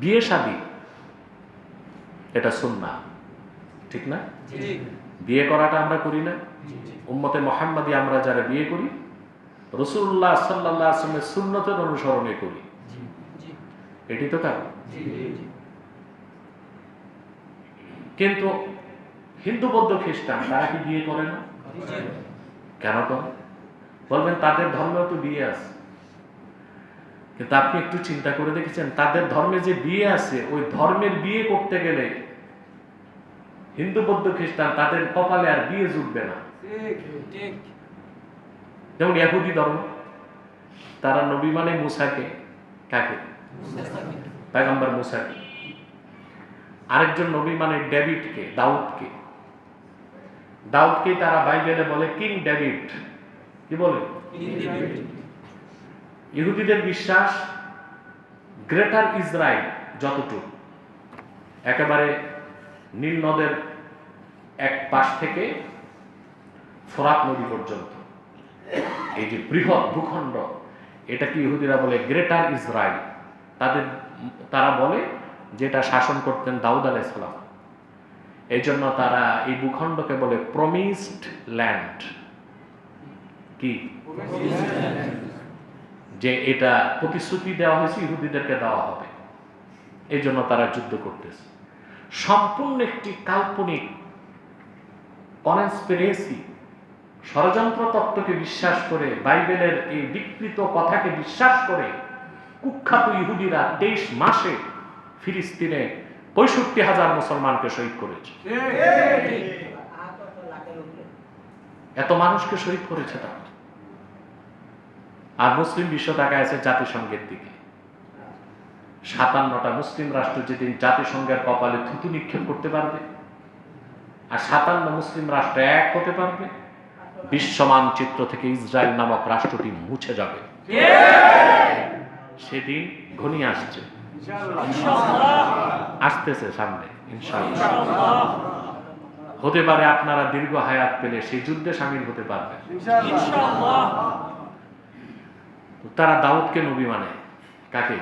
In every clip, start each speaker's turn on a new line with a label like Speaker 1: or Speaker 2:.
Speaker 1: বিয়ে শাদী? এটা সুন্না ঠিক না? বিয়ে করাটা আমরা করি না। উম্মতে মোহাম্মদী আমরা যারা বিয়ে করি রসুল্লাহ সাল্লাহ আসলামের সুন্নতের অনুসরণে করি। এটি তো কারণ কিন্তু হিন্দু বৌদ্ধ খ্রিস্টান তারা কি বিয়ে করে না? কেন করে? বলবেন তাদের ধর্মেও তো বিয়ে আছে। কিন্তু আপনি একটু চিন্তা করে দেখেছেন তাদের ধর্মে যে বিয়ে আছে ওই ধর্মের বিয়ে করতে গেলে হিন্দু বৌদ্ধ খ্রিস্টান তাদের কপালে আর বিয়ে জুটবে না। যেমন ইহুদি ধর্ম তারা নবী মানে মুসাকে কাকে? পেগম্বর মুসাকে। আরেকজন নবী মানে ডেভিডকে দাউদকে। দাউদকে তারা বাইবেলে বলে কিং ডেভিড। কি বলে? ইহুদিদের বিশ্বাস গ্রেটার ইসরায়েল যতটুকু। একেবারে নীল নদের এক পাশ থেকে ফোরাত নদী পর্যন্ত। এই যে বৃহৎ ভূখণ্ড, এটা কি ইহুদিরা বলে গ্রেটার ইসরায়েল? তাদের, তারা বলে যেটা শাসন করতেন দাউদ আলাইসালাম এই জন্য তারা এই ভূখণ্ডকে বলে প্রমিসড ল্যান্ড। কি? যে এটা প্রতিশ্রুতি দেওয়া হয়েছে ইহুদিদেরকে দেওয়া হবে। এই জন্য তারা যুদ্ধ করতেছে। সম্পূর্ণ একটি কাল্পনিক কনস্পিরেসি ষড়যন্ত্র তত্ত্বকে বিশ্বাস করে বাইবেলের এই বিকৃত কথাকে বিশ্বাস করে কুখ্যাত ইহুদিরা তেইশ মাসে ফিলিস্তিনে পঁয়ষট্টি হাজার মুসলমানকে শহীদ করেছে। এত মানুষকে শহীদ করেছে তারা। আর মুসলিম বিশ্ব তাকায় আছে জাতিসংঘের দিকে। সাতান্নটা মুসলিম রাষ্ট্র যেদিন জাতিসংঘের কপালে থুতু নিক্ষেপ করতে পারবে, আর সাতান্ন মুসলিম রাষ্ট্র এক হতে পারবে বিশ্ব মানচিত্র থেকে ইসরায়েল নামক রাষ্ট্রটি মুছে যাবে। সেদিন ঘনিয়ে আসছে। আসতেছে সামনে, ইনশাআল্লাহ। হতে পারে আপনারা দীর্ঘ হায়াত পেলে সেই যুদ্ধে সামিল হতে পারবেন। তারা দাউদকে নবী মানে। কাকে?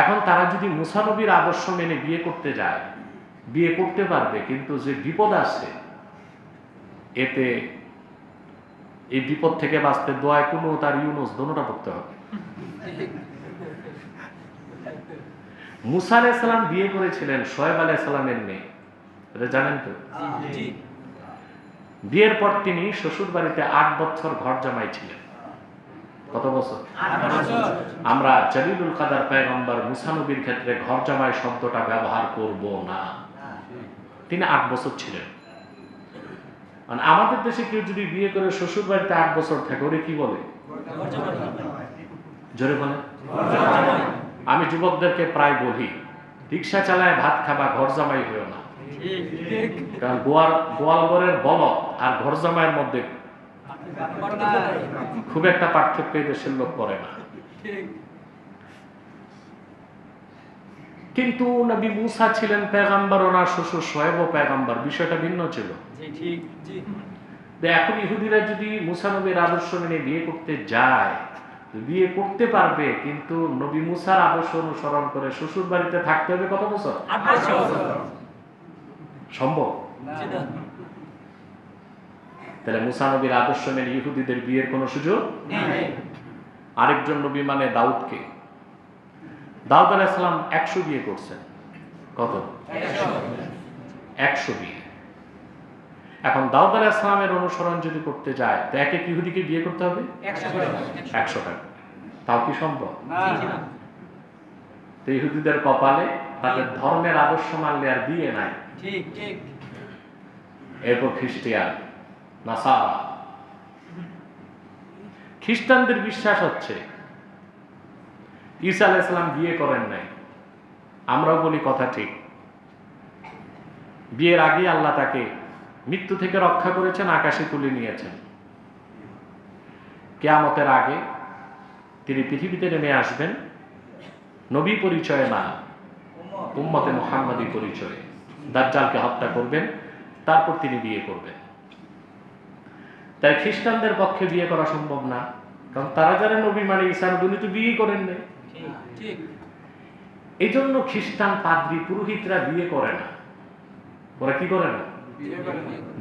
Speaker 1: এখন তারা যদি মুসা নবীর আদর্শ মেনে বিয়ে করতে যায় বিয়ে করতে পারবে কিন্তু যে বিপদ আছে এতে এই বিপদ থেকে বাঁচতে দোয়ায় কোনো তার ইউনুস দোনোটা পড়তে হবে। মুসা আলাইসালাম বিয়ে করেছিলেন সোয়েব আলাইসালামের মেয়ে। এটা জানেন তো? বিয়ের পর তিনি শ্বশুর বাড়িতে আট বছর ঘর জামাই ছিলেন কত বছর? আমরা জালিলুল কাদার পেগম্বর মুসানবীর ক্ষেত্রে ঘর জামাই শব্দটা ব্যবহার করব না। তিনি আট বছর ছিলেন। মানে আমাদের দেশে কেউ যদি বিয়ে করে শ্বশুর বাড়িতে আট বছর থাকে ওরে কি বলে? জোরে বলে। আমি যুবকদেরকে প্রায় বলি রিক্সা চালায় ভাত খাবা ঘর জামাই হয়েও না কারণ গোয়াল গোয়ালগড়ের বল আর ঘর জামাইয়ের মধ্যে খুব একটা পার্থক্য দেশের লোক করে না। কিন্তু নবী মুসা ছিলেন পেগাম্বার ওনার শ্বশুর সোহেব পেগাম্বার বিষয়টা ভিন্ন ছিল। এখন ইহুদিরা যদি মুসা নবীর আদর্শ মেনে বিয়ে করতে যায় তো বিয়ে করতে পারবে কিন্তু নবী মুসার আদর্শ অনুসরণ করে শ্বশুর বাড়িতে থাকতে হবে কত বছর? সম্ভব? তাহলে মুসা নবীর আদর্শ মেনে ইহুদিদের বিয়ের কোনো সুযোগ আরেকজন নবী মানে দাউদকে। দাউদ আলাইসালাম একশো বিয়ে করছেন। কত? একশো। বিয়ে। এখন দাউদ আলাইসালামের অনুসরণ যদি করতে যায় তো এক এক ইহুদিকে বিয়ে করতে হবে? একশো টাকা। তাও কি সম্ভব? তো ইহুদিদের কপালে তাদের ধর্মের আদর্শ মানলে আর বিয়ে নাই। এরপর খ্রিস্টিয়ান। নাসারা। খ্রিস্টানদের বিশ্বাস হচ্ছে, ঈসা আলাইসালাম বিয়ে করেন নাই। আমরাও বলি কথা ঠিক। বিয়ের আগে আল্লাহ তাকে মৃত্যু থেকে রক্ষা করেছেন, আকাশে তুলে নিয়েছেন। কেয়ামতের আগে তিনি পৃথিবীতে নেমে আসবেন, নবী পরিচয়ে না, উম্মতে মোহাম্মদী পরিচয়ে। দাজ্জালকে হত্যা করবেন, তারপর তিনি বিয়ে করবেন। তাই খ্রিস্টানদের পক্ষে বিয়ে করা সম্ভব না। কারণ তারা যারা নবী মানে ঈসা নবী উনি তো বিয়ে করেন নাই। এই জন্য খ্রিস্টান পাদ্রী পুরোহিতরা বিয়ে করে না। ওরা কি করে না?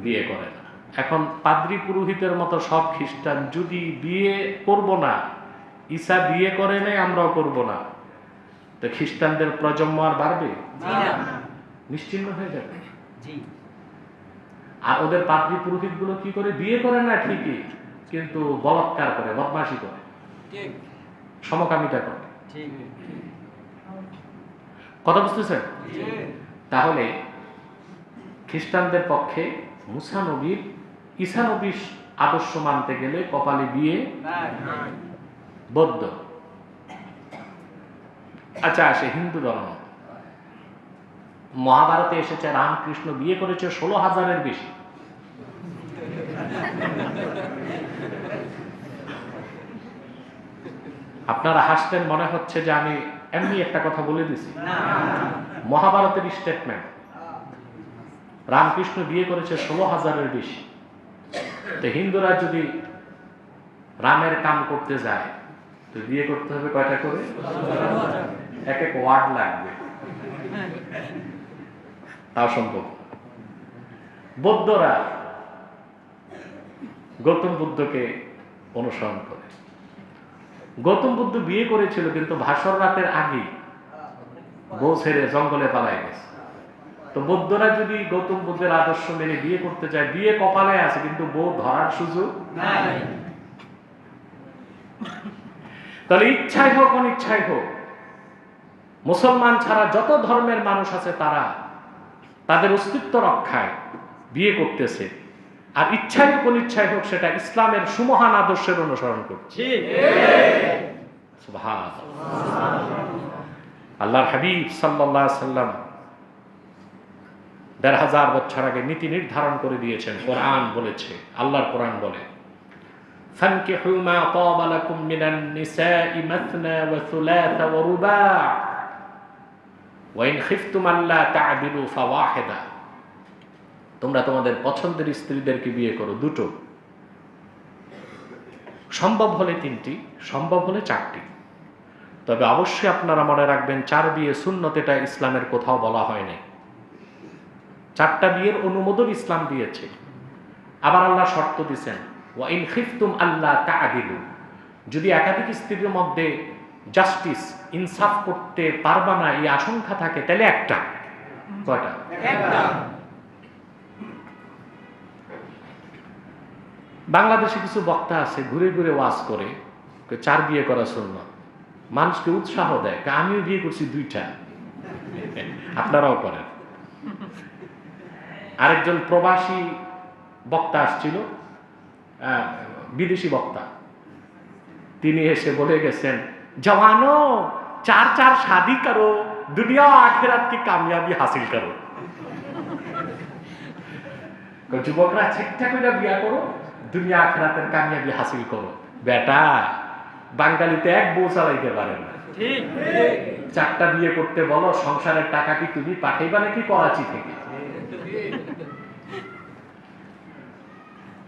Speaker 1: বিয়ে করে না। এখন পাদ্রী পুরোহিতের মতো সব খ্রিস্টান যদি বিয়ে করব না ঈসা বিয়ে করে নাই আমরাও করব না। তো খ্রিস্টানদের প্রজন্ম আর বাড়বে? নিশ্চিন্ন হয়ে যাবে?
Speaker 2: জি।
Speaker 1: আর ওদের পাদ্রী পুরোহিতগুলো কি করে? বিয়ে করে না ঠিকই কিন্তু বলাৎকার করে বদমাসি করে। সমকামিতা করে। কথা বুঝতেছেন? তাহলে খ্রিস্টানদের পক্ষে মুসা নবীর ঈসা নবীর আদর্শ মানতে গেলে কপালে বিয়ে বৌদ্ধ। আচ্ছা আসে হিন্দু ধর্ম। মহাভারতে এসেছে, রামকৃষ্ণ বিয়ে করেছে ষোলো হাজারের বেশি। আপনারা হাসলেন মনে হচ্ছে যে আমি এমনি একটা কথা বলে দিছি। মহাভারতের স্টেটমেন্ট রামকৃষ্ণ বিয়ে করেছে ষোলো হাজারের বেশি। তো হিন্দুরা যদি রামের কাম করতে যায়, তো বিয়ে করতে হবে কয়টা করে? এক এক ওয়ার্ড লাগবে। তাও সম্ভব বৌদ্ধরা গৌতম বুদ্ধকে অনুসরণ করে। গৌতম বুদ্ধ বিয়ে করেছিল কিন্তু ভাসর রাতের আগেই বউ ছেড়ে জঙ্গলে পালাই গেছে। তো বৌদ্ধরা যদি গৌতম বুদ্ধের আদর্শ মেনে বিয়ে করতে চায়, বিয়ে কপালে আছে, কিন্তু বউ ধরার সুযোগ তাহলে ইচ্ছাই হোক, অনিচ্ছাই হোক, মুসলমান ছাড়া যত ধর্মের মানুষ আছে তারা তাদের অস্তিত্ব রক্ষায় বিয়ে করতেছে আর ইচ্ছাই হোক অনিচ্ছাই হোক সেটা ইসলামের সুমহান আদর্শের অনুসরণ করছে
Speaker 2: ঠিক
Speaker 1: সুবহান আল্লাহর হাবিব সাল্লাল্লাহু আলাইহি সাল্লাম দেড় হাজার বছর আগে নীতি নির্ধারণ করে দিয়েছেন কোরআন বলেছে আল্লাহর কোরআন বলে فانكحوا ما طاب لكم من النساء مثنى وثلاث ورباع ওয়াইন খিফতুমাল্লা তা আদিলু ফাওয়াহেদা। তোমরা তোমাদের পছন্দের স্ত্রীদেরকে বিয়ে করো, দুটো। সম্ভব হলে তিনটি, সম্ভব হলে চারটি। তবে অবশ্যই আপনারা মনে রাখবেন, চার বিয়ে শূন্যতেটা ইসলামের কোথাও বলা হয়নি চারটা বিয়ের অনুমোদন ইসলাম দিয়েছে। আবার আল্লাহ শর্ত দিচ্ছেন ওয়াইন খিফতুম আল্লাহ তা আদিলু যদি একাধিক স্ত্রীর মধ্যে জাস্টিস ইনসাফ করতে পারবা না এই আশঙ্কা থাকে তাহলে একটা। কয়টা? বাংলাদেশে কিছু বক্তা আছে ঘুরে ঘুরে ওয়াজ করে চার বিয়ে করা শূন্য মানুষকে উৎসাহ দেয় আমিও বিয়ে করছি দুইটা। আপনারাও করেন। আরেকজন প্রবাসী বক্তা আসছিল বিদেশি বক্তা। তিনি এসে বলে গেছেন জওয়ানো চার চার শাদি করো দুনিয়া আখেরাত কি কামিয়াবি হাসিল করো যুবকরা ঠিকঠাক করে বিয়া করো দুনিয়া আখেরাতের কামিয়াবি হাসিল করো বেটা বাঙালিতে এক বউ চালাইতে পারে না
Speaker 2: ঠিক
Speaker 1: চারটা বিয়ে করতে বলো সংসারের টাকা কি তুমি পাঠাইবা নাকি করাচি থেকে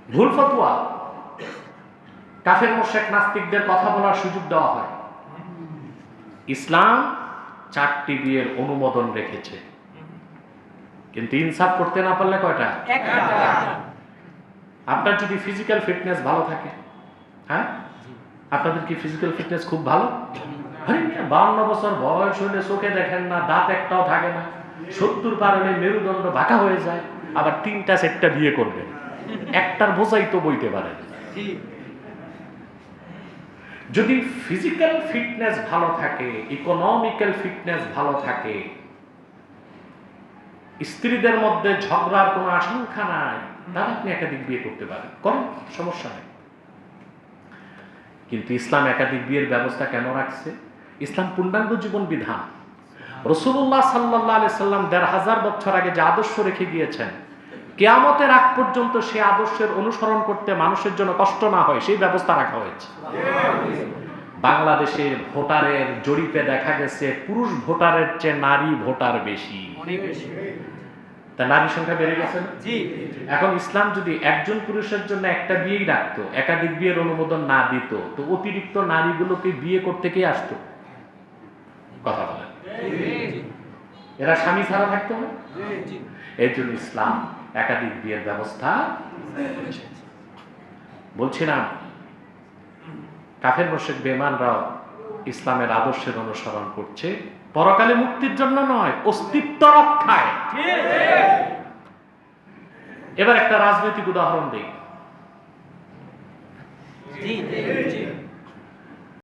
Speaker 1: ভুল ফতুয়া কাফের মোশেক নাস্তিকদের কথা বলার সুযোগ দেওয়া হয়। ইসলাম চারটি বিয়ের অনুমোদন রেখেছে। কিন্তু ইনসাফ করতে না পারলে কয়টা? আপনার যদি ফিজিক্যাল ফিটনেস ভালো থাকে হ্যাঁ? আপনাদের কি ফিজিক্যাল ফিটনেস খুব ভালো? বাউন্ন বছর বয়স হলে চোখে দেখেন না দাঁত একটাও থাকে না সত্তর পারলে মেরুদণ্ড বাঁকা হয়ে যায় আবার তিনটা সেটটা বিয়ে করবেন। একটার বোঝাই তো বইতে পারেন যদি ফিজিক্যাল ফিটনেস ভালো থাকে ইকোনমিক্যাল ফিটনেস ভালো থাকে স্ত্রীদের মধ্যে ঝগড়ার কোনো আশঙ্কা নাই তাহলে আপনি একাধিক বিয়ে করতে পারেন। করেন সমস্যা নেই। কিন্তু ইসলাম একাধিক বিয়ের ব্যবস্থা কেন রাখছে? ইসলাম পূর্ণাঙ্গ জীবন বিধান। রসুল্লাহ সাল্লাহ সাল্লাম দেড় হাজার বছর আগে যে আদর্শ রেখে গিয়েছেন কেয়ামতের আগ পর্যন্ত সে আদর্শের অনুসরণ করতে মানুষের জন্য কষ্ট না হয় সেই ব্যবস্থা রাখা হয়েছে। বাংলাদেশে ভোটারের জরিপে দেখা গেছে পুরুষ ভোটারের চেয়ে নারী ভোটার বেশি। তা নারী সংখ্যা বেড়ে গেছে? এখন ইসলাম যদি একজন পুরুষের জন্য একটা বিয়েই রাখতো একাধিক বিয়ের অনুমোদন না দিত তো অতিরিক্ত নারীগুলোকে বিয়ে করতে কে আসতো? কথা বলেন। এরা স্বামী ছাড়া থাকতো না? এর জন্য ইসলাম একাধিক বিয়ের ব্যবস্থা বলছিলাম কাফের মোশেক বেমানরাও ইসলামের আদর্শের অনুসরণ করছে, পরকালে মুক্তির জন্য নয়, অস্তিত্ব রক্ষায়। এবার একটা রাজনৈতিক উদাহরণ দিই।